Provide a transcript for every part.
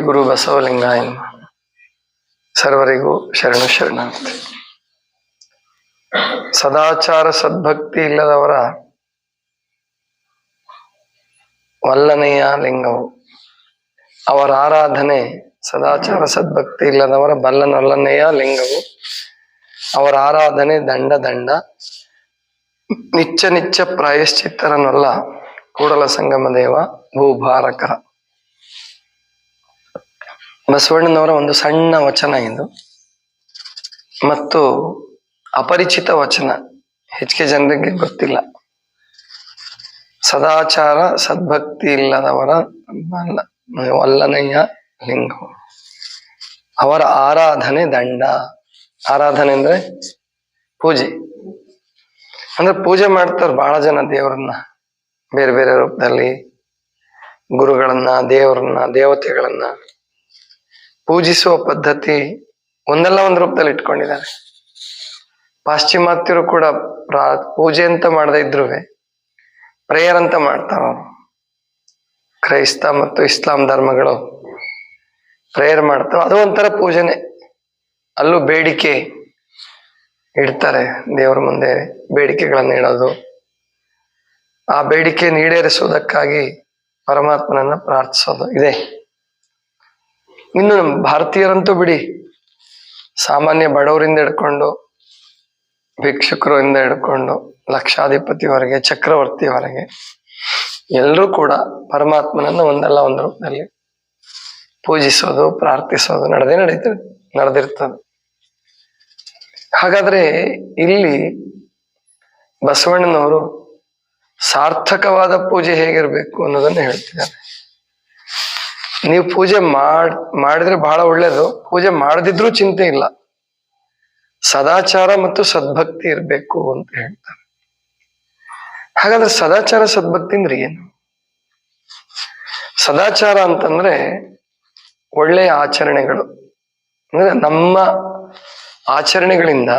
ಗುರು ಬಸವಲಿಂಗಾಯ. ಸರ್ವರಿಗೂ ಶರಣು ಶರಣಾರ್ಥಿ ಸದಾಚಾರ ಸದ್ಭಕ್ತಿ ಇಲ್ಲದವರ ವಲ್ಲನೆಯ ಲಿಂಗವು. ಅವರ ಆರಾಧನೆ ಸದಾಚಾರ ಸದ್ಭಕ್ತಿ ಇಲ್ಲದವರ ಬಲ್ಲನೊಲ್ಲನೆಯ ಲಿಂಗವು. ಅವರ ಆರಾಧನೆ ದಂಡ ದಂಡ. ನಿಚ್ಚ ನಿಚ್ಚ ಪ್ರಾಯಶ್ಚಿತ್ತರನೊಲ್ಲ ಕೂಡಲ ಸಂಗಮ ದೇವ ಭೂಭಾರಕರ. ಬಸವಣ್ಣನವರ ಒಂದು ಸಣ್ಣ ವಚನ ಇದು. ಮತ್ತು ಅಪರಿಚಿತ ವಚನ ಹೆಚ್ಚಿಗೆ ಜನರಿಗೆ ಗೊತ್ತಿಲ್ಲ. ಸದಾಚಾರ ಸದ್ಭಕ್ತಿ ಇಲ್ಲದವರ ಬಲ್ಲ ವಲ್ಲನೆಯ ಲಿಂಗವು ಅವರ ಆರಾಧನೆ ದಂಡ. ಆರಾಧನೆ ಅಂದ್ರೆ ಪೂಜೆ. ಅಂದ್ರೆ ಪೂಜೆ ಮಾಡ್ತಾರೆ ಬಹಳ ಜನ ದೇವರನ್ನ. ಬೇರೆ ಬೇರೆ ರೂಪದಲ್ಲಿ ಗುರುಗಳನ್ನ, ದೇವರನ್ನ, ದೇವತೆಗಳನ್ನ. ಪೂಜಿಸುವ ಪದ್ಧತಿ ಒಂದಲ್ಲ ಒಂದು ರೂಪದಲ್ಲಿ ಇಟ್ಕೊಂಡಿದ್ದಾರೆ. ಪಾಶ್ಚಿಮಾತ್ಯರು ಕೂಡ ಪ್ರಾ, ಪೂಜೆ ಅಂತ ಮಾಡದೇ ಇದ್ರು ಪ್ರೇಯರ್ ಅಂತ ಮಾಡ್ತಾರ. ಕ್ರೈಸ್ತ ಮತ್ತು ಇಸ್ಲಾಂ ಧರ್ಮಗಳು ಪ್ರೇಯರ್ ಮಾಡ್ತಾವ. ಅದು ಒಂಥರ ಪೂಜೆನೆ. ಅಲ್ಲೂ ಬೇಡಿಕೆ ಇಡ್ತಾರೆ ದೇವರ ಮುಂದೆ ಬೇಡಿಕೆಗಳನ್ನು ಇಡೋದು ಆ ಬೇಡಿಕೆ ಈಡೇರಿಸುವುದಕ್ಕಾಗಿ ಪರಮಾತ್ಮನನ್ನ ಪ್ರಾರ್ಥಿಸೋದು. ಇದೆ. ಇನ್ನು ನಮ್ಮ ಭಾರತೀಯರಂತೂ ಬಿಡಿ. ಸಾಮಾನ್ಯ ಬಡವರಿಂದ ಹಿಡ್ಕೊಂಡು, ಭಿಕ್ಷುಕರಿಂದ ಹಿಡ್ಕೊಂಡು, ಲಕ್ಷಾಧಿಪತಿವರೆಗೆ, ಚಕ್ರವರ್ತಿವರೆಗೆ ಎಲ್ಲರೂ ಕೂಡ ಪರಮಾತ್ಮನನ್ನ ಒಂದಲ್ಲ ಒಂದು ರೂಪದಲ್ಲಿ ಪೂಜಿಸೋದು, ಪ್ರಾರ್ಥಿಸೋದು ನಡೆದೇ ನಡೀತದೆ, ನಡೆದಿರ್ತದೆ. ಹಾಗಾದ್ರೆ ಇಲ್ಲಿ ಬಸವಣ್ಣನವರು ಸಾರ್ಥಕವಾದ ಪೂಜೆ ಹೇಗಿರ್ಬೇಕು ಅನ್ನೋದನ್ನ ಹೇಳ್ತಿದ್ದಾರೆ. ನೀವು ಪೂಜೆ ಮಾಡ್, ಮಾಡಿದ್ರೆ ಬಹಳ ಒಳ್ಳೇದು. ಪೂಜೆ ಮಾಡದಿದ್ರೂ ಚಿಂತೆ ಇಲ್ಲ. ಸದಾಚಾರ ಮತ್ತು ಸದ್ಭಕ್ತಿ ಇರಬೇಕು ಅಂತ ಹೇಳ್ತಾರೆ. ಹಾಗಾದ್ರೆ ಸದಾಚಾರ, ಸದ್ಭಕ್ತಿ ಅಂದ್ರೆ ಏನು? ಸದಾಚಾರ ಅಂತಂದ್ರೆ ಒಳ್ಳೆಯ ಆಚರಣೆಗಳು. ಅಂದ್ರೆ ನಮ್ಮ ಆಚರಣೆಗಳಿಂದ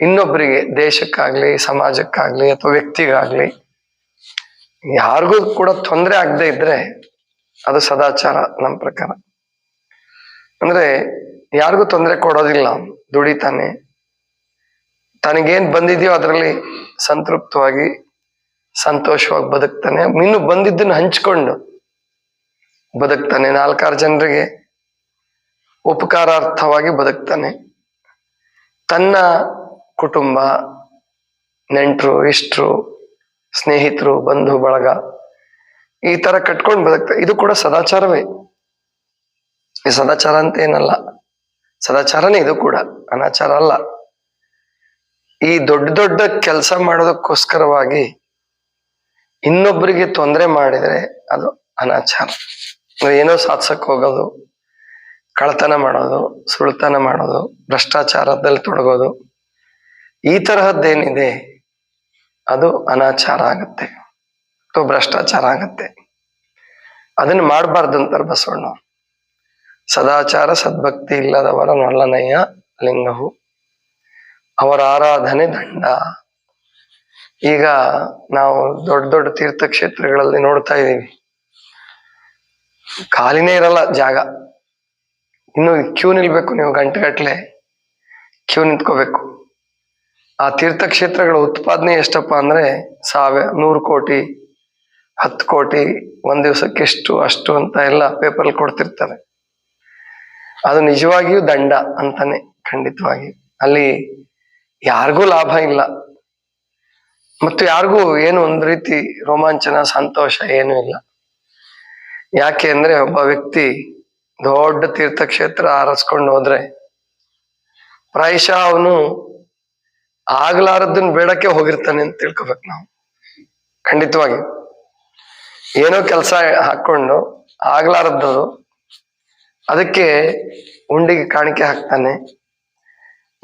ಇನ್ನೊಬ್ಬರಿಗೆ ದೇಶಕ್ಕಾಗ್ಲಿ, ಸಮಾಜಕ್ಕಾಗ್ಲಿ ಅಥವಾ ವ್ಯಕ್ತಿಗಾಗ್ಲಿ, ಯಾರಿಗೂ ಕೂಡ ತೊಂದರೆ ಆಗದೆ ಇದ್ರೆ ಅದು ಸದಾಚಾರ ನಮ್ಮ ಪ್ರಕಾರ. ಅಂದ್ರೆ ಯಾರಿಗೂ ತೊಂದರೆ ಕೊಡೋದಿಲ್ಲ. ದುಡಿತಾನೆ. ತನಗೇನ್ ಬಂದಿದೆಯೋ ಅದರಲ್ಲಿ ಸಂತೃಪ್ತವಾಗಿ, ಸಂತೋಷವಾಗಿ ಬದುಕ್ತಾನೆ. ಇನ್ನು ಬಂದಿದ್ದನ್ನು ಹಂಚ್ಕೊಂಡು ಬದುಕ್ತಾನೆ. ನಾಲ್ಕಾರು ಜನರಿಗೆ ಉಪಕಾರಾರ್ಥವಾಗಿ ಬದುಕ್ತಾನೆ. ತನ್ನ ಕುಟುಂಬ, ನೆಂಟರು, ಇಷ್ಟರು, ಸ್ನೇಹಿತರು, ಬಂಧು, ಬಳಗ ಈ ತರ ಕಟ್ಕೊಂಡು ಬದುಕ್ತಾರೆ ಇದು ಕೂಡ ಸದಾಚಾರವೇ. ಈ ಸದಾಚಾರ ಅಂತ ಏನಲ್ಲ. ಸದಾಚಾರನೇ ಇದು ಕೂಡ. ಅನಾಚಾರ ಅಲ್ಲ. ಈ ದೊಡ್ಡ ದೊಡ್ಡ ಕೆಲಸ ಮಾಡೋದಕ್ಕೋಸ್ಕರವಾಗಿ ಇನ್ನೊಬ್ಬರಿಗೆ ತೊಂದರೆ ಮಾಡಿದ್ರೆ ಅದು ಅನಾಚಾರ. ಅಂದ್ರೆ ಏನೋ ಸಾಧಿಸಕ್ ಹೋಗೋದು ಕಳತನ ಮಾಡೋದು, ಸುಳ್ತನ ಮಾಡೋದು, ಭ್ರಷ್ಟಾಚಾರದಲ್ಲಿ ತೊಡಗೋದು, ಈ ತರಹದ್ದೇನಿದೆ, ಅದು ಅನಾಚಾರ ಆಗತ್ತೆ. ಅಥವಾ ಭ್ರಷ್ಟಾಚಾರ ಆಗತ್ತೆ. ಅದನ್ನ ಮಾಡಬಾರ್ದಂತಾರೆ ಬಸವಣ್ಣ ಸದಾಚಾರ ಸದ್ಭಕ್ತಿ ಇಲ್ಲದವರ ನಲ್ಲನಯ್ಯ ಲಿಂಗವು ಅವರ ಆರಾಧನೆ ದಂಡ. ಈಗ ನಾವು ದೊಡ್ಡ ದೊಡ್ಡ ತೀರ್ಥಕ್ಷೇತ್ರಗಳಲ್ಲಿ ನೋಡ್ತಾ ಇದ್ದೀವಿ. ಖಾಲಿನೇ ಇರಲ್ಲ ಜಾಗ. ಇನ್ನು ಕ್ಯೂ ನಿಲ್ಬೇಕು ನೀವು ಗಂಟೆಗಟ್ಲೆ. ಕ್ಯೂ ನಿಂತ್ಕೋಬೇಕು. ಆ ತೀರ್ಥಕ್ಷೇತ್ರಗಳ ಉತ್ಪಾದನೆ ಎಷ್ಟಪ್ಪ ಅಂದ್ರೆ ಸಾವಿರ ನೂರು ಕೋಟಿ ಹತ್ತು ಕೋಟಿ ಒಂದ್ ದಿವಸಕ್ಕೆ ಎಷ್ಟು, ಅಷ್ಟು ಅಂತ ಎಲ್ಲ ಪೇಪರ್ ಕೊಡ್ತಿರ್ತಾರೆ. ಅದು ನಿಜವಾಗಿಯೂ ದಂಡ ಅಂತಾನೆ ಖಂಡಿತವಾಗಿ. ಅಲ್ಲಿ ಯಾರಿಗೂ ಲಾಭ ಇಲ್ಲ. ಮತ್ತು ಯಾರಿಗೂ ಏನು ಒಂದು ರೀತಿ ರೋಮಾಂಚನ, ಸಂತೋಷ ಏನೂ ಇಲ್ಲ. ಯಾಕೆ ಅಂದ್ರೆ ಒಬ್ಬ ವ್ಯಕ್ತಿ ದೊಡ್ಡ ತೀರ್ಥಕ್ಷೇತ್ರ ಆರಿಸ್ಕೊಂಡು ಹೋದ್ರೆ ಪ್ರಾಯಶಃ ಅವನು ಆಗ್ಲಾರದನ್ನ ಬೇಡಕ್ಕೆ ಹೋಗಿರ್ತಾನೆ ಅಂತ ತಿಳ್ಕೊಬೇಕು ನಾವು. ಖಂಡಿತವಾಗಿ. ಏನೋ ಕೆಲಸ ಹಾಕೊಂಡು ಆಗ್ಲಾರದ್ದು. ಅದಕ್ಕೆ ಉಂಡಿಗೆ ಕಾಣಿಕೆ ಹಾಕ್ತಾನೆ.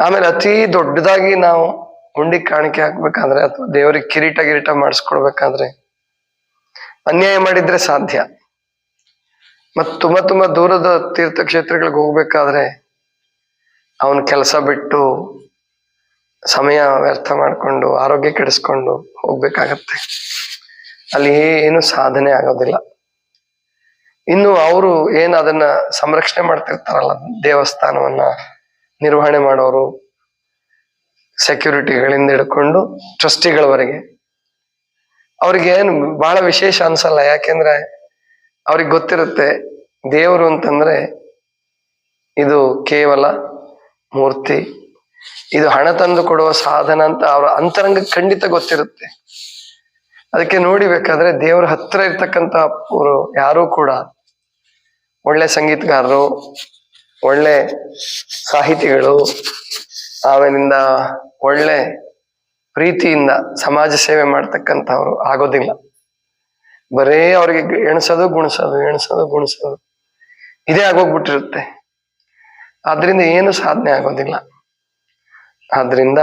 ಆಮೇಲೆ ಅತಿ ದೊಡ್ಡದಾಗಿ ನಾವು ಉಂಡಿಗೆ ಕಾಣಿಕೆ ಹಾಕ್ಬೇಕಂದ್ರೆ ಅಥವಾ ದೇವರಿಗೆ ಕಿರೀಟ ಗಿರೀಟ ಮಾಡಿಸ್ಕೊಡ್ಬೇಕಾದ್ರೆ ಅನ್ಯಾಯ ಮಾಡಿದ್ರೆ ಸಾಧ್ಯ. ಮತ್ ತುಂಬಾ ತುಂಬಾ ದೂರದ ತೀರ್ಥಕ್ಷೇತ್ರಗಳಿಗೆ ಹೋಗ್ಬೇಕಾದ್ರೆ ಅವನ ಕೆಲಸ ಬಿಟ್ಟು ಸಮಯ ವ್ಯರ್ಥ ಮಾಡಿಕೊಂಡು, ಆರೋಗ್ಯ ಕೆಡಿಸ್ಕೊಂಡು ಹೋಗ್ಬೇಕಾಗತ್ತೆ. ಅಲ್ಲಿ ಏನು ಸಾಧನೆ ಆಗೋದಿಲ್ಲ. ಇನ್ನು ಅವರು ಏನು ಅದನ್ನ ಸಂರಕ್ಷಣೆ ಮಾಡ್ತಿರ್ತಾರಲ್ಲ, ದೇವಸ್ಥಾನವನ್ನ ನಿರ್ವಹಣೆ ಮಾಡೋರು ಸೆಕ್ಯೂರಿಟಿಗಳಿಂದ ಹಿಡ್ಕೊಂಡು ಟ್ರಸ್ಟಿಗಳವರೆಗೆ ಅವ್ರಿಗೆ ಏನು ಬಹಳ ವಿಶೇಷ ಅನ್ಸಲ್ಲ, ಯಾಕೆಂದ್ರೆ ಅವ್ರಿಗೆ ಗೊತ್ತಿರುತ್ತೆ ದೇವರು ಅಂತಂದ್ರೆ ಇದು ಕೇವಲ ಮೂರ್ತಿ. ಇದು ಹಣ ತಂದು ಕೊಡುವ ಸಾಧನ ಅಂತ ಅವರ ಅಂತರಂಗ ಖಂಡಿತ ಗೊತ್ತಿರುತ್ತೆ. ಅದಕ್ಕೆ ನೋಡಿ ಬೇಕಾದ್ರೆ ದೇವ್ರ ಹತ್ರ ಇರ್ತಕ್ಕಂತ ಅವರು ಯಾರು ಕೂಡ ಒಳ್ಳೆ ಸಂಗೀತಗಾರರು, ಒಳ್ಳೆ ಸಾಹಿತಿಗಳು ಆಮೇಲಿಂದ ಒಳ್ಳೆ ಪ್ರೀತಿಯಿಂದ ಸಮಾಜ ಸೇವೆ ಮಾಡ್ತಕ್ಕಂಥವ್ರು ಆಗೋದಿಲ್ಲ. ಬರೇ ಅವ್ರಿಗೆ ಎಣಿಸೋದು, ಗುಣಿಸೋದು ಎಣಿಸೋದು, ಗುಣಿಸೋದು ಇದೇ ಆಗೋಗ್ಬಿಟ್ಟಿರುತ್ತೆ. ಆದ್ರಿಂದ ಏನು ಸಾಧನೆ ಆಗೋದಿಲ್ಲ. ಆದ್ರಿಂದ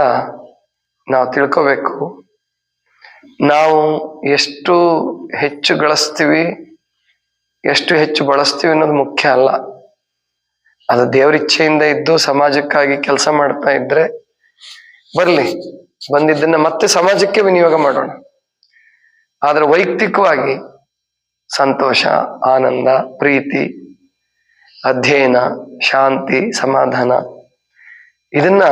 ನಾವು ತಿಳ್ಕೋಬೇಕು. ನಾವು ಎಷ್ಟು ಹೆಚ್ಚು ಗಳಿಸ್ತೀವಿ, ಎಷ್ಟು ಹೆಚ್ಚು ಬಳಸ್ತೀವಿ ಅನ್ನೋದು ಮುಖ್ಯ ಅಲ್ಲ. ಅದು ದೇವ್ರ ಇಚ್ಛೆಯಿಂದ ಇದ್ದು ಸಮಾಜಕ್ಕಾಗಿ ಕೆಲಸ ಮಾಡ್ತಾ ಇದ್ರೆ ಬರ್ಲಿ, ಬಂದಿದ್ದನ್ನ ಮತ್ತೆ ಸಮಾಜಕ್ಕೆ ವಿನಿಯೋಗ ಮಾಡೋಣ. ಆದ್ರೆ ವೈಯಕ್ತಿಕವಾಗಿ ಸಂತೋಷ, ಆನಂದ, ಪ್ರೀತಿ, ಅಧ್ಯಯನ, ಶಾಂತಿ, ಸಮಾಧಾನ, ಇದನ್ನ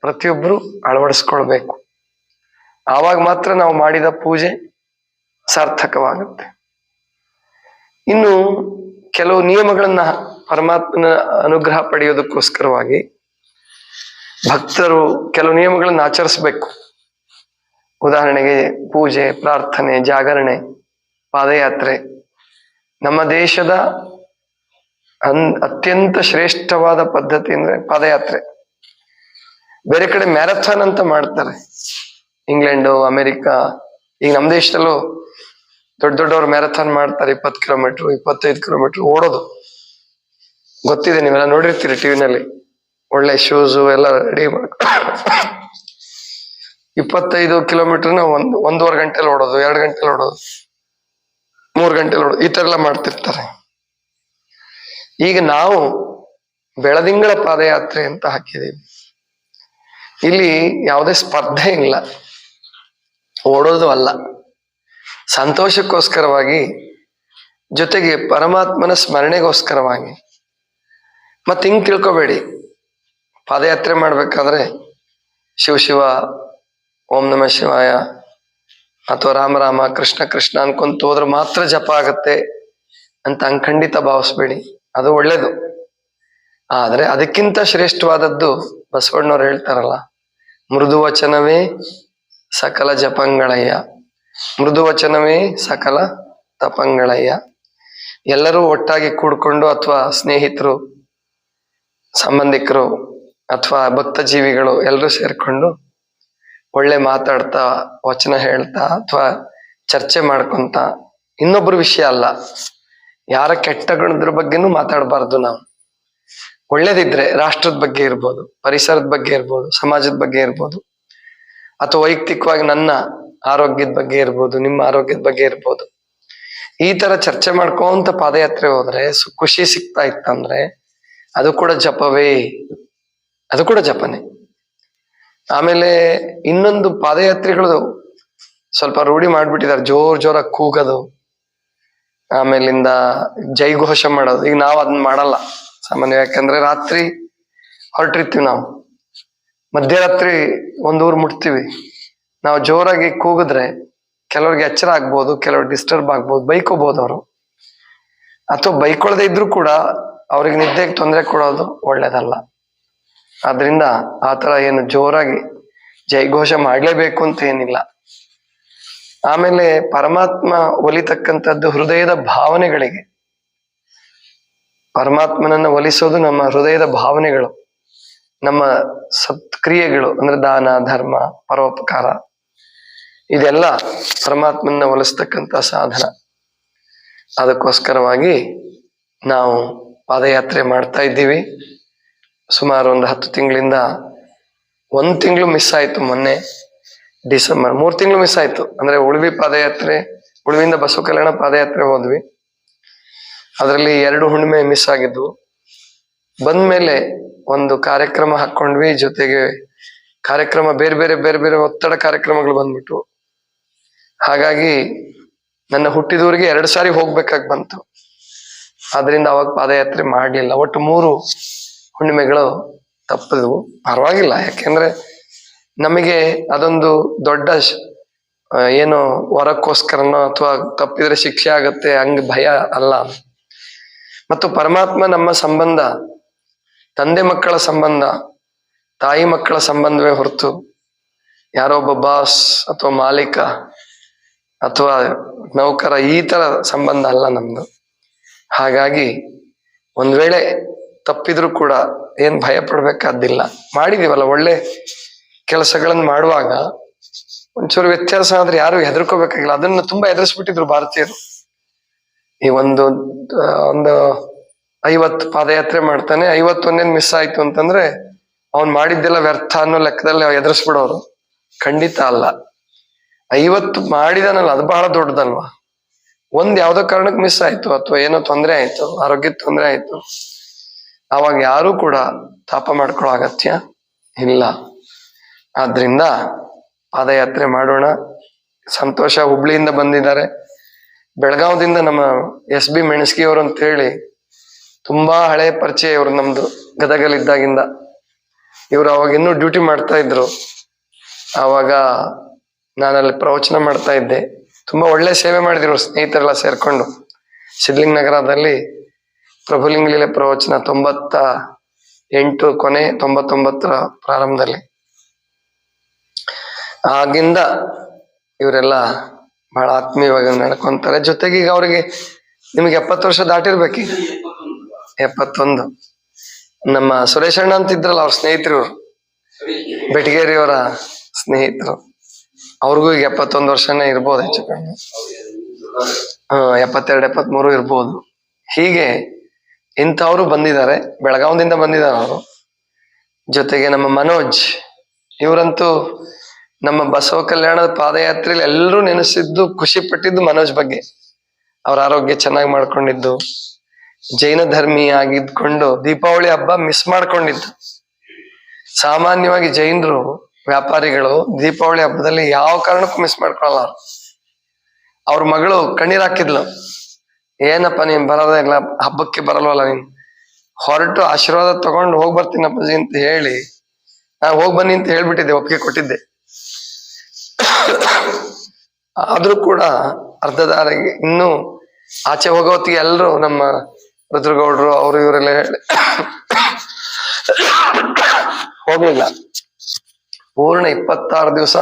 ಪ್ರತಿಯೊಬ್ಬರು ಅಳವಡಿಸ್ಕೊಳ್ಬೇಕು. ಆವಾಗ ಮಾತ್ರ ನಾವು ಮಾಡಿದ ಪೂಜೆ ಸಾರ್ಥಕವಾಗುತ್ತೆ. ಇನ್ನು ಕೆಲವು ನಿಯಮಗಳನ್ನ ಪರಮಾತ್ಮನ ಅನುಗ್ರಹ ಪಡೆಯೋದಕ್ಕೋಸ್ಕರವಾಗಿ ಭಕ್ತರು ಕೆಲವು ನಿಯಮಗಳನ್ನ ಆಚರಿಸ್ಬೇಕು. ಉದಾಹರಣೆಗೆ ಪೂಜೆ, ಪ್ರಾರ್ಥನೆ, ಜಾಗರಣೆ, ಪಾದಯಾತ್ರೆ. ನಮ್ಮ ದೇಶದ ಅನ್ ಅತ್ಯಂತ ಶ್ರೇಷ್ಠವಾದ ಪದ್ಧತಿ ಅಂದ್ರೆ ಪಾದಯಾತ್ರೆ. ಬೇರೆ ಕಡೆ ಮ್ಯಾರಥಾನ್ ಅಂತ ಮಾಡ್ತಾರೆ. ಇಂಗ್ಲೆಂಡು, ಅಮೆರಿಕ, ಈಗ ನಮ್ಮ ದೇಶದಲ್ಲೂ ದೊಡ್ಡ ದೊಡ್ಡವ್ರು ಮ್ಯಾರಥಾನ್ ಮಾಡ್ತಾರೆ ಇಪ್ಪತ್ತು ಕಿಲೋಮೀಟರ್, ಇಪ್ಪತ್ತೈದು ಕಿಲೋಮೀಟರ್ ಓಡೋದು. ಗೊತ್ತಿದೆ ನೀವೆಲ್ಲ ನೋಡಿರ್ತೀರಿ ಟಿವಿನಲ್ಲಿ ಒಳ್ಳೆ ಶೂಸು ಎಲ್ಲ ರೆಡಿ ಮಾಡ್ ಇಪ್ಪತ್ತೈದು ಕಿಲೋಮೀಟರ್ನ ಒಂದು, ಒಂದೂವರೆ ಗಂಟೆಲಿ ಓಡೋದು, ಎರಡು ಗಂಟೆಲಿ ಓಡೋದು, ಮೂರು ಗಂಟೆಲಿ ಓಡೋದು, ಈ ತರ ಎಲ್ಲ ಮಾಡ್ತಿರ್ತಾರೆ. ಈಗ ನಾವು ಬೆಳದಿಂಗಳ ಪಾದಯಾತ್ರೆ ಅಂತ ಹಾಕಿದ್ದೀವಿ. ಇಲ್ಲಿ ಯಾವುದೇ ಸ್ಪರ್ಧೆ ಇಲ್ಲ. ಓಡೋದು ಅಲ್ಲ. ಸಂತೋಷಕ್ಕೋಸ್ಕರವಾಗಿ, ಜೊತೆಗೆ ಪರಮಾತ್ಮನ ಸ್ಮರಣೆಗೋಸ್ಕರವಾಗಿ. ಮತ್ತೆ ಹಿಂಗೆ ತಿಳ್ಕೊಬೇಡಿ. ಪಾದಯಾತ್ರೆ ಮಾಡಬೇಕಾದ್ರೆ, ಶಿವ ಶಿವ, ಓಂ ನಮ ಶಿವಾಯ, ಅಥವಾ ರಾಮ ರಾಮ, ಕೃಷ್ಣ ಕೃಷ್ಣ ಅನ್ಕೊಂತ ಹೋದ್ರೆ ಮಾತ್ರ ಜಪ ಆಗತ್ತೆ ಅಂತ ಅಂಖಂಡಿತ ಖಂಡಿತ ಭಾವಿಸ್ಬೇಡಿ. ಅದು ಒಳ್ಳೇದು. ಆದರೆ ಅದಕ್ಕಿಂತ ಶ್ರೇಷ್ಠವಾದದ್ದು ಬಸವಣ್ಣವ್ರು ಹೇಳ್ತಾರಲ್ಲ, ಮೃದು ವಚನವೇ ಸಕಲ ಜಪಂಗಳಯ್ಯ. ಮೃದು ವಚನವೇ ಸಕಲ ತಪಂಗಳಯ್ಯ. ಎಲ್ಲರೂ ಒಟ್ಟಾಗಿ ಕೂಡ್ಕೊಂಡು ಅಥವಾ ಸ್ನೇಹಿತರು, ಸಂಬಂಧಿಕರು ಅಥವಾ ಭಕ್ತ ಜೀವಿಗಳು ಎಲ್ಲರೂ ಸೇರ್ಕೊಂಡು ಒಳ್ಳೆ ಮಾತಾಡ್ತಾ, ವಚನ ಹೇಳ್ತಾ ಅಥವಾ ಚರ್ಚೆ ಮಾಡ್ಕೊಂತ ಇನ್ನೊಬ್ರ ವಿಷಯ ಅಲ್ಲ. ಯಾರ ಕೆಟ್ಟ ಗುಣದ್ರ ಬಗ್ಗೆನೂ ಮಾತಾಡಬಾರ್ದು ನಾವು. ಒಳ್ಳೇದಿದ್ರೆ ರಾಷ್ಟ್ರದ ಬಗ್ಗೆ ಇರ್ಬೋದು, ಪರಿಸರದ ಬಗ್ಗೆ ಇರ್ಬೋದು, ಸಮಾಜದ ಬಗ್ಗೆ ಇರ್ಬೋದು. ಅಥವಾ ವೈಯಕ್ತಿಕವಾಗಿ ನನ್ನ ಆರೋಗ್ಯದ ಬಗ್ಗೆ ಇರ್ಬೋದು, ನಿಮ್ಮ ಆರೋಗ್ಯದ ಬಗ್ಗೆ ಇರ್ಬೋದು. ಈ ತರ ಚರ್ಚೆ ಮಾಡ್ಕೊಂತ ಪಾದಯಾತ್ರೆ ಹೋದ್ರೆ ಖುಷಿ ಸಿಗ್ತಾ ಇತ್ತಂದ್ರೆ ಅದು ಕೂಡ ಜಪವೇ. ಅದು ಕೂಡ ಜಪನೆ. ಆಮೇಲೆ ಇನ್ನೊಂದು ಪಾದಯಾತ್ರೆಗಳು ಸ್ವಲ್ಪ ರೂಢಿ ಮಾಡ್ಬಿಟ್ಟಿದ್ದಾರೆ. ಜೋರ್ ಜೋರಾಗಿ ಕೂಗೋದು, ಆಮೇಲಿಂದ ಜೈಘೋಷ ಮಾಡೋದು. ಈಗ ನಾವು ಅದನ್ನ ಮಾಡಲ್ಲ ಸಾಮಾನ್ಯ ಯಾಕಂದ್ರೆ ರಾತ್ರಿ ಹೊರಟಿರ್ತೀವಿ ನಾವು. ಮಧ್ಯರಾತ್ರಿ ಒಂದೂರು ಮುಟ್ತೀವಿ. ನಾವು ಜೋರಾಗಿ ಕೂಗಿದ್ರೆ ಕೆಲವ್ರಿಗೆ ಎಚ್ಚರ ಆಗ್ಬೋದು, ಕೆಲವ್ರಿಗೆ ಡಿಸ್ಟರ್ಬ್ ಆಗ್ಬೋದು ಬೈಕೋಬಹುದು ಅವರು. ಅಥವಾ ಬೈಕೊಳ್ಳದೆ ಇದ್ರು ಕೂಡ ಅವ್ರಿಗೆ ನಿದ್ದೆಗೆ ತೊಂದರೆ ಕೊಡೋದು ಒಳ್ಳೇದಲ್ಲ. ಆದ್ರಿಂದ ಆ ತರ ಏನು ಜೋರಾಗಿ ಜೈಘೋಷ ಮಾಡಲೇಬೇಕು ಅಂತ ಏನಿಲ್ಲ. ಆಮೇಲೆ ಪರಮಾತ್ಮ ಒಲಿತಕ್ಕಂಥದ್ದು ಹೃದಯದ ಭಾವನೆಗಳಿಗೆ. ಪರಮಾತ್ಮನನ್ನ ಒಲಿಸೋದು ನಮ್ಮ ಹೃದಯದ ಭಾವನೆಗಳು. ನಮ್ಮ ಸತ್ಕ್ರಿಯೆಗಳು ಅಂದ್ರೆ ದಾನ, ಧರ್ಮ, ಪರೋಪಕಾರ, ಇದೆಲ್ಲ ಪರಮಾತ್ಮನ್ನ ಒಲಿಸ್ತಕ್ಕಂಥ ಸಾಧನ. ಅದಕ್ಕೋಸ್ಕರವಾಗಿ ನಾವು ಪಾದಯಾತ್ರೆ ಮಾಡ್ತಾ ಇದ್ದೀವಿ. ಸುಮಾರು ಒಂದು ಹತ್ತು ತಿಂಗಳಿಂದ ಒಂದು ತಿಂಗಳು ಮಿಸ್ ಆಯ್ತು ಮೊನ್ನೆ ಡಿಸೆಂಬರ್. ಮೂರು ತಿಂಗಳು ಮಿಸ್ ಆಯ್ತು. ಅಂದ್ರೆ ಉಳುವಿ ಪಾದಯಾತ್ರೆ, ಉಳುವಿಂದ ಬಸವ ಕಲ್ಯಾಣ ಪಾದಯಾತ್ರೆ ಹೋದ್ವಿ. ಅದರಲ್ಲಿ ಎರಡು ಹುಣ್ಣಿಮೆ ಮಿಸ್ ಆಗಿದ್ವು. ಬಂದ್ಮೇಲೆ ಒಂದು ಕಾರ್ಯಕ್ರಮ ಹಾಕೊಂಡ್ವಿ ಜೊತೆಗೆ ಕಾರ್ಯಕ್ರಮ ಬೇರೆ ಬೇರೆ ಬೇರೆ ಬೇರೆ ಒತ್ತಡ ಕಾರ್ಯಕ್ರಮಗಳು ಬಂದ್ಬಿಟ್ಟು ಹಾಗಾಗಿ ನನ್ನ ಹುಟ್ಟಿದೂರಿಗೆ ಎರಡು ಸಾರಿ ಹೋಗ್ಬೇಕಾಗಿ ಬಂತು. ಅದರಿಂದ ಅವಾಗ ಪಾದಯಾತ್ರೆ ಮಾಡಲಿಲ್ಲ ಒಟ್ಟು ಮೂರು ಹುಣ್ಣಿಮೆಗಳು ತಪ್ಪಿದ್ವು. ಪರವಾಗಿಲ್ಲ. ಯಾಕೆಂದ್ರೆ ನಮಗೆ ಅದೊಂದು ದೊಡ್ಡ ಏನು ವರಕ್ಕೋಸ್ಕರನೋ ಅಥವಾ ತಪ್ಪಿದ್ರೆ ಶಿಕ್ಷೆ ಆಗತ್ತೆ ಹಂಗ ಭಯ ಅಲ್ಲ. ಮತ್ತು ಪರಮಾತ್ಮ ನಮ್ಮ ಸಂಬಂಧ ತಂದೆ ಮಕ್ಕಳ ಸಂಬಂಧ, ತಾಯಿ ಮಕ್ಕಳ ಸಂಬಂಧವೇ ಹೊರತು ಯಾರೋ ಒಬ್ಬ ಬಾಸ್ ಅಥವಾ ಮಾಲೀಕ ಅಥವಾ ನೌಕರ ಈ ತರ ಸಂಬಂಧ ಅಲ್ಲ ನಮ್ದು. ಹಾಗಾಗಿ ಒಂದ್ ವೇಳೆ ತಪ್ಪಿದ್ರು ಕೂಡ ಏನ್ ಭಯ ಪಡ್ಬೇಕಾದ್ದಿಲ್ಲ ಮಾಡಿದೀವಲ್ಲ, ಒಳ್ಳೆ ಕೆಲಸಗಳನ್ನ ಮಾಡುವಾಗ ಒಂಚೂರು ವ್ಯತ್ಯಾಸ ಆದ್ರೆ ಯಾರು ಹೆದರ್ಕೋಬೇಕಾಗಿಲ್ಲ. ಅದನ್ನ ತುಂಬಾ ಎದುರಿಸ್ಬಿಟ್ಟಿದ್ರು ಭಾರತೀಯರು. ಈ ಒಂದು ಒಂದು ಐವತ್ತು ಪಾದಯಾತ್ರೆ ಮಾಡ್ತಾನೆ. ಐವತ್ತೊಂದೇನು ಮಿಸ್ ಆಯ್ತು ಅಂತಂದ್ರೆ ಅವ್ನ್ ಮಾಡಿದ್ದೆಲ್ಲ ವ್ಯರ್ಥ ಅನ್ನೋ ಲೆಕ್ಕದಲ್ಲಿ ಎದುರಿಸ್ಬಿಡೋರು. ಖಂಡಿತ ಅಲ್ಲ. ಐವತ್ತು ಮಾಡಿದಾನಲ್ಲ, ಅದು ಬಹಳ ದೊಡ್ಡದಲ್ವಾ? ಒಂದ್ ಯಾವ್ದೋ ಕಾರಣಕ್ಕೆ ಮಿಸ್ ಆಯ್ತು, ಅಥವಾ ಏನೋ ತೊಂದರೆ ಆಯ್ತು, ಆರೋಗ್ಯದ ತೊಂದರೆ ಆಯ್ತು. ಅವಾಗ ಯಾರು ಕೂಡ ತಾಪ ಮಾಡ್ಕೊಳ್ಳೋ ಅಗತ್ಯ ಇಲ್ಲ. ಆದ್ರಿಂದ ಪಾದಯಾತ್ರೆ ಮಾಡೋಣ. ಸಂತೋಷ ಹುಬ್ಳಿಯಿಂದ ಬಂದಿದ್ದಾರೆ. ಬೆಳಗಾವದಿಂದ ನಮ್ಮ ಎಸ್ ಬಿ ಮೆಣಸ್ಗಿಯವರು ಅಂತ ಹೇಳಿ ತುಂಬಾ ಹಳೆ ಪರಿಚಯ ಇವರು ನಮ್ದು ಗದಗಲಿದ್ದಾಗಿಂದ ಇವರು ಅವಾಗ ಇನ್ನೂ ಡ್ಯೂಟಿ ಮಾಡ್ತಾ ಇದ್ರು. ಆವಾಗ ನಾನಲ್ಲಿ ಪ್ರವಚನ ಮಾಡ್ತಾ ಇದ್ದೆ. ತುಂಬಾ ಒಳ್ಳೆ ಸೇವೆ ಮಾಡಿದ್ರು ಸ್ನೇಹಿತರೆಲ್ಲ ಸೇರ್ಕೊಂಡು. ಸಿದ್ಲಿಂಗ್ ನಗರದಲ್ಲಿ ಪ್ರಭುಲಿಂಗಲೀಲೆ ಪ್ರವಚನ ತೊಂಬತ್ತ ಎಂಟು ಕೊನೆ ತೊಂಬತ್ತೊಂಬತ್ತರ ಪ್ರಾರಂಭದಲ್ಲಿ. ಆಗಿಂದ ಇವರೆಲ್ಲ ಬಹಳ ಆತ್ಮೀಯವಾಗಿ ನಡ್ಕೊಂತಾರೆ ಜೊತೆಗೆ ಈಗ ಅವ್ರಿಗೆ ನಿಮ್ಗೆ ಎಪ್ಪತ್ತು ವರ್ಷ ದಾಟಿರ್ಬೇಕೀಗ. ಎಪ್ಪತ್ತೊಂದು. ನಮ್ಮ ಸುರೇಶ್ ಅಣ್ಣ ಅಂತ ಇದ್ರಲ್ಲ ಅವ್ರ ಸ್ನೇಹಿತರು. ಬೆಟಗೇರಿಯವರ ಸ್ನೇಹಿತರು. ಅವ್ರಿಗೂ ಈಗ ಎಪ್ಪತ್ತೊಂದು ವರ್ಷನೇ ಇರ್ಬೋದು ಹೆಚ್ಚು ಕಡಿಮೆ ಎಪ್ಪತ್ತೆರಡು, ಎಪ್ಪತ್ಮೂರು ಇರ್ಬೋದು. ಹೀಗೆ ಇಂಥವ್ರು ಬಂದಿದ್ದಾರೆ ಬೆಳಗಾವದಿಂದ ಬಂದಿದ್ದಾರೆ ಅವರು. ಜೊತೆಗೆ ನಮ್ಮ ಮನೋಜ್, ಇವರಂತೂ ನಮ್ಮ ಬಸವ ಕಲ್ಯಾಣದ ಪಾದಯಾತ್ರೆಯಲ್ಲಿ ಎಲ್ಲರೂ ನೆನೆಸಿದ್ದು, ಖುಷಿ ಪಟ್ಟಿದ್ದು ಮನೋಜ್ ಬಗ್ಗೆ. ಅವ್ರ ಆರೋಗ್ಯ ಚೆನ್ನಾಗಿ ಮಾಡ್ಕೊಂಡಿದ್ದು. ಜೈನ ಧರ್ಮಿ ಆಗಿದ್ಕೊಂಡು ದೀಪಾವಳಿ ಹಬ್ಬ ಮಿಸ್ ಮಾಡ್ಕೊಂಡಿದ್ದು. ಸಾಮಾನ್ಯವಾಗಿ ಜೈನರು, ವ್ಯಾಪಾರಿಗಳು ದೀಪಾವಳಿ ಹಬ್ಬದಲ್ಲಿ ಯಾವ ಕಾರಣಕ್ಕೂ ಮಿಸ್ ಮಾಡ್ಕೊಳಲ್ಲ. ಅವ್ರು. ಮಗಳು ಕಣ್ಣೀರ್ ಹಾಕಿದ್ಲು. ಏನಪ್ಪ ನೀನ್ ಬರೋದೇ ಇಲ್ಲ, ಹಬ್ಬಕ್ಕೆ ಬರಲ್ವಲ್ಲ ನೀನ್? ಹೊರಟು ಆಶೀರ್ವಾದ ತಗೊಂಡು ಹೋಗಿ ಬರ್ತೀನಿ ಅಪ್ಪಾಜಿ ಅಂತ ಹೇಳಿ ನಾ ಹೋಗ್ ಬನ್ನಿ ಅಂತ ಹೇಳ್ಬಿಟ್ಟಿದ್ದೆ, ಒಪ್ಪಿಗೆ ಕೊಟ್ಟಿದ್ದೆ. ಆದ್ರೂ ಕೂಡ ಅರ್ಧದಾರಿಗೆ ಇನ್ನೂ ಆಚೆ ಹೋಗೋತ್ತಿಗೆ ಎಲ್ಲರೂ ನಮ್ಮ ರುದ್ರಗೌಡ್ರು ಅವರು ಇವರೆಲ್ಲ ಹೇಳಿ ಹೋಗ್ಲಿಲ್ಲ. ಪೂರ್ಣ ಇಪ್ಪತ್ತಾರು ದಿವಸ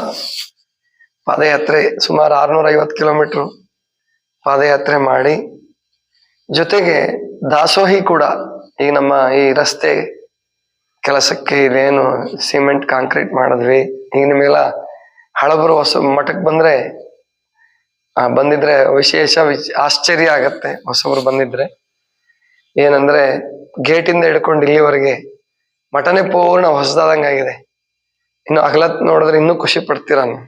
ಪಾದಯಾತ್ರೆ ಸುಮಾರು ಆರ್ನೂರ ಐವತ್ತು ಕಿಲೋಮೀಟರ್ ಪಾದಯಾತ್ರೆ ಮಾಡಿ. ಜೊತೆಗೆ ದಾಸೋಹಿ ಕೂಡ ಈಗ ನಮ್ಮ ಈ ರಸ್ತೆ ಕೆಲಸಕ್ಕೆ ಇದೇನು ಸಿಮೆಂಟ್ ಕಾಂಕ್ರೀಟ್ ಮಾಡಿದ್ವಿ. ಈಗ ನಿಮಗೆಲ್ಲ ಹಳಬರು ಹೊಸ ಮಠಕ್ಕೆ ಬಂದ್ರೆ ಬಂದಿದ್ರೆ ವಿಶೇಷ ವಿಶ್ ಆಶ್ಚರ್ಯ ಆಗತ್ತೆ ಹೊಸಬ್ರು ಬಂದಿದ್ರೆ. ಏನಂದ್ರೆ ಗೇಟಿಂದ ಹಿಡ್ಕೊಂಡು ಇಲ್ಲಿವರೆಗೆ ಮಠನೇ ಪೂರ್ಣ ಹೊಸದಾದಂಗಾಗಿದೆ ಇನ್ನು ಅಗಲತ್ ನೋಡಿದ್ರೆ ಇನ್ನೂ ಖುಷಿ ಪಡ್ತೀರ ನೀವು?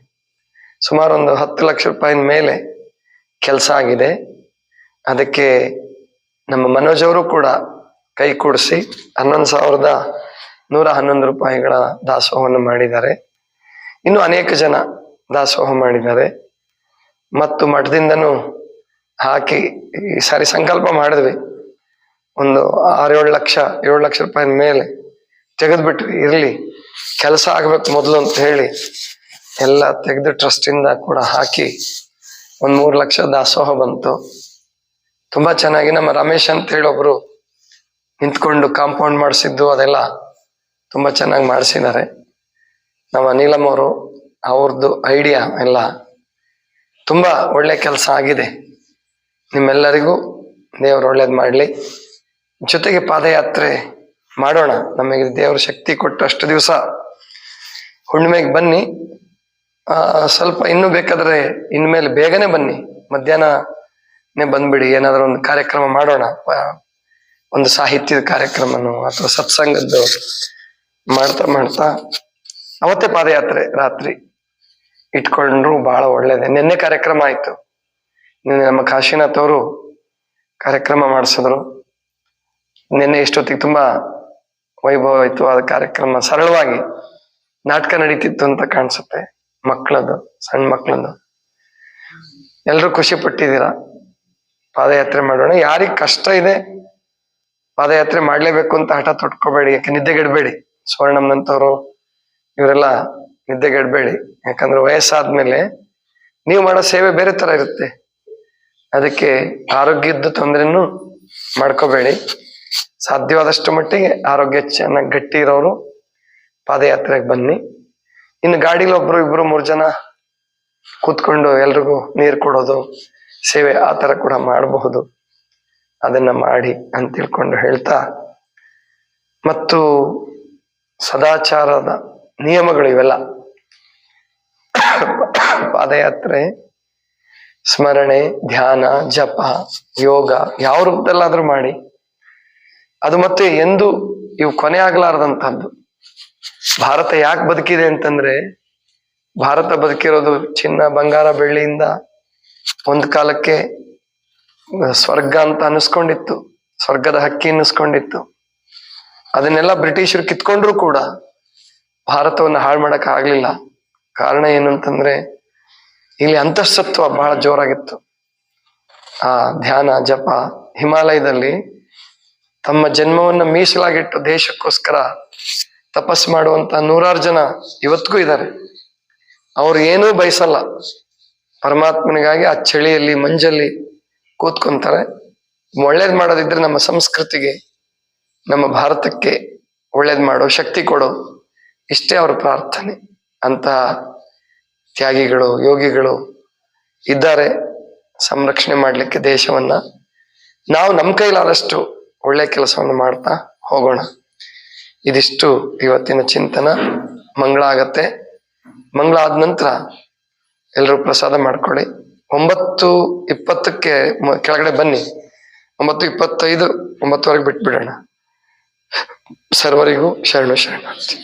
ಸುಮಾರು ಒಂದು ಹತ್ತು ಲಕ್ಷ ರೂಪಾಯಿನ ಮೇಲೆ ಕೆಲಸ ಆಗಿದೆ. ಅದಕ್ಕೆ ನಮ್ಮ ಮನೋಜ್ ಅವರು ಕೂಡ ಕೈ ಕೂಡಿಸಿ ಹನ್ನೊಂದು ಸಾವಿರದ ನೂರ ಹನ್ನೊಂದು ರೂಪಾಯಿಗಳ ದಾಸೋಹವನ್ನು ಮಾಡಿದ್ದಾರೆ. ಇನ್ನು ಅನೇಕ ಜನ ದಾಸೋಹ ಮಾಡಿದ್ದಾರೆ. ಮತ್ತು ಮಠದಿಂದನೂ ಹಾಕಿ ಈ ಸಾರಿ ಸಂಕಲ್ಪ ಮಾಡಿದ್ವಿ. ಒಂದು ಆರೇಳು ಲಕ್ಷ, ಏಳು ಲಕ್ಷ ರೂಪಾಯಿ ಮೇಲೆ ತೆಗೆದ್ಬಿಟ್ವಿ. ಇರ್ಲಿ, ಕೆಲಸ ಆಗ್ಬೇಕು ಮೊದಲು ಅಂತ ಹೇಳಿ ಎಲ್ಲ ತೆಗೆದು ಟ್ರಸ್ಟಿಂದ ಕೂಡ ಹಾಕಿ ಒಂದ್ ಮೂರು ಲಕ್ಷ ದಾಸೋಹ ಬಂತು. ತುಂಬಾ ಚೆನ್ನಾಗಿ ನಮ್ಮ ರಮೇಶ್ ಅಂತ ಹೇಳಿ ಒಬ್ರು ನಿಂತ್ಕೊಂಡು ಕಾಂಪೌಂಡ್ ಮಾಡಿಸಿದ್ದು ಅದೆಲ್ಲ ತುಂಬಾ ಚೆನ್ನಾಗಿ ಮಾಡಿಸಿದ್ದಾರೆ. ನಮ್ಮ ನೀಲಮ್ ಅವರು ಅವ್ರದ್ದು ಐಡಿಯಾ ಎಲ್ಲ ತುಂಬಾ ಒಳ್ಳೆ ಕೆಲಸ ಆಗಿದೆ. ನಿಮ್ಮೆಲ್ಲರಿಗೂ ದೇವರು ಒಳ್ಳೇದು ಮಾಡಲಿ. ಜೊತೆಗೆ ಪಾದಯಾತ್ರೆ ಮಾಡೋಣ. ನಮಗೆ ದೇವರ ಶಕ್ತಿ ಕೊಟ್ಟಷ್ಟು ದಿವಸ ಹುಣ್ಣಿಮೆಗೆ ಬನ್ನಿ. ಸ್ವಲ್ಪ ಇನ್ನೂ ಬೇಕಾದ್ರೆ ಇನ್ಮೇಲೆ ಬೇಗನೆ ಬನ್ನಿ. ಮಧ್ಯಾಹ್ನನೇ ಬಂದ್ಬಿಡಿ. ಏನಾದರೂ ಒಂದು ಕಾರ್ಯಕ್ರಮ ಮಾಡೋಣ. ಒಂದು ಸಾಹಿತ್ಯದ ಕಾರ್ಯಕ್ರಮನೋ ಅಥವಾ ಸತ್ಸಂಗದ್ದು ಮಾಡ್ತಾ ಮಾಡ್ತಾ ಅವತ್ತೇ ಪಾದಯಾತ್ರೆ ರಾತ್ರಿ ಇಟ್ಕೊಂಡ್ರು ಬಹಳ ಒಳ್ಳೇದೆ. ನಿನ್ನೆ ಕಾರ್ಯಕ್ರಮ ಆಯ್ತು. ನಿನ್ನೆ ನಮ್ಮ ಕಾಶಿನಾಥ್ ಅವರು ಕಾರ್ಯಕ್ರಮ ಮಾಡಿಸಿದ್ರು. ನಿನ್ನೆ ಇಷ್ಟೊತ್ತಿಗೆ ತುಂಬಾ ವೈಭವ ಇತ್ತು ಆ ಕಾರ್ಯಕ್ರಮ ಸರಳವಾಗಿ ನಾಟಕ ನಡೀತಿತ್ತು ಅಂತ ಕಾಣಿಸುತ್ತೆ. ಮಕ್ಕಳದ್ದು ಸಣ್ಣ ಮಕ್ಕಳದ್ದು. ಎಲ್ರು ಖುಷಿ ಪಟ್ಟಿದ್ದೀರಾ? ಪಾದಯಾತ್ರೆ ಮಾಡೋಣ. ಯಾರಿಗೆ ಕಷ್ಟ ಇದೆ, ಪಾದಯಾತ್ರೆ ಮಾಡ್ಲೇಬೇಕು ಅಂತ ಹಠ ತೊಟ್ಕೋಬೇಡಿ, ಯಾಕೆ ನಿದ್ದೆಗೆಡ್ಬೇಡಿ ಸುವರ್ಣಮ್ನಂತವ್ರು ಇವರೆಲ್ಲ ನಿದ್ದೆಗೆಡ್ಬೇಡಿ ಯಾಕಂದ್ರೆ ವಯಸ್ಸಾದ್ಮೇಲೆ ನೀವು ಮಾಡೋ ಸೇವೆ ಬೇರೆ ತರ ಇರುತ್ತೆ. ಅದಕ್ಕೆ ಆರೋಗ್ಯದ ತೊಂದರೆನೂ ಮಾಡ್ಕೋಬೇಡಿ. ಸಾಧ್ಯವಾದಷ್ಟು ಮಟ್ಟಿಗೆ ಆರೋಗ್ಯ ಚೆನ್ನಾಗಿ ಗಟ್ಟಿ ಇರೋರು ಪಾದಯಾತ್ರೆಗೆ ಬನ್ನಿ. ಇನ್ನು ಗಾಡಿಲಿ ಒಬ್ರು ಇಬ್ರು ಮೂರು ಜನ ಕೂತ್ಕೊಂಡು ಎಲ್ರಿಗೂ ನೀರು ಕೊಡೋದು, ಸೇವೆ ಆ ಥರ ಕೂಡ ಮಾಡಬಹುದು. ಅದನ್ನ ಮಾಡಿ ಅಂತ ತಿಳ್ಕೊಂಡು ಹೇಳ್ತಾ. ಮತ್ತು ಸದಾಚಾರದ ನಿಯಮಗಳು ಇವೆಲ್ಲ. ಪಾದಯಾತ್ರೆ, ಸ್ಮರಣೆ, ಧ್ಯಾನ, ಜಪ, ಯೋಗ, ಯಾವ ರೂಪದಲ್ಲಾದ್ರೂ ಮಾಡಿ. ಅದು ಮತ್ತೆ ಎಂದು ಇವು ಕೊನೆ ಆಗ್ಲಾರ್ದಂತಹದ್ದು. ಭಾರತ ಯಾಕೆ ಬದುಕಿದೆ ಅಂತಂದ್ರೆ, ಭಾರತ ಬದುಕಿರೋದು ಚಿನ್ನ, ಬಂಗಾರ ಬೆಳ್ಳಿಯಿಂದ ಒಂದ್ ಕಾಲಕ್ಕೆ ಸ್ವರ್ಗ ಅಂತ ಅನಿಸ್ಕೊಂಡಿತ್ತು ಸ್ವರ್ಗದ ಹಕ್ಕಿ ಅನ್ನಿಸ್ಕೊಂಡಿತ್ತು. ಅದನ್ನೆಲ್ಲ ಬ್ರಿಟಿಷರು ಕಿತ್ಕೊಂಡ್ರು ಕೂಡ ಭಾರತವನ್ನು ಹಾಳು ಮಾಡಕ್ ಆಗ್ಲಿಲ್ಲ. ಕಾರಣ ಏನು ಅಂತಂದ್ರೆ ಇಲ್ಲಿ ಅಂತಃಸತ್ವ ಬಹಳ ಜೋರಾಗಿತ್ತು. ಆ ಧ್ಯಾನ, ಜಪ, ಹಿಮಾಲಯದಲ್ಲಿ ತಮ್ಮ ಜನ್ಮವನ್ನ ಮೀಸಲಾಗಿಟ್ಟು ದೇಶಕ್ಕೋಸ್ಕರ ತಪಸ್ ಮಾಡುವಂತ ನೂರಾರು ಜನ ಇವತ್ತಿಗೂ ಇದ್ದಾರೆ. ಅವ್ರು ಏನೂ ಬಯಸಲ್ಲ. ಪರಮಾತ್ಮನಿಗಾಗಿ ಆ ಚಳಿಯಲ್ಲಿ, ಮಂಜಲ್ಲಿ ಕೂತ್ಕೊಂತಾರೆ. ಒಳ್ಳೇದ್ ಮಾಡೋದಿದ್ರೆ ನಮ್ಮ ಸಂಸ್ಕೃತಿಗೆ, ನಮ್ಮ ಭಾರತಕ್ಕೆ ಒಳ್ಳೇದ್ ಮಾಡೋ ಶಕ್ತಿ ಕೊಡೋ ಇಷ್ಟೇ ಅವ್ರ ಪ್ರಾರ್ಥನೆ. ಅಂತಹ ತ್ಯಾಗಿಗಳು, ಯೋಗಿಗಳು ಇದ್ದಾರೆ. ಸಂರಕ್ಷಣೆ ಮಾಡಲಿಕ್ಕೆ ದೇಶವನ್ನ. ನಾವು ನಮ್ಮ ಕೈಲಾದಷ್ಟು ಒಳ್ಳೆ ಕೆಲಸವನ್ನು ಮಾಡ್ತಾ ಹೋಗೋಣ. ಇದಿಷ್ಟು ಇವತ್ತಿನ ಚಿಂತನ. ಮಂಗಳ ಆಗತ್ತೆ. ಮಂಗಳ ಆದ ನಂತರ ಎಲ್ಲರೂ ಪ್ರಸಾದ ಮಾಡ್ಕೊಳ್ಳಿ. ಒಂಬತ್ತು ಇಪ್ಪತ್ತಕ್ಕೆ ಕೆಳಗಡೆ ಬನ್ನಿ. ಒಂಬತ್ತು ಇಪ್ಪತ್ತೈದು, ಒಂಬತ್ತುವರೆಗೆ ಬಿಟ್ಬಿಡೋಣ. ಸರ್ವರಿಗೂ ಶರಣು ಶರಣಾರ್ಥಿ.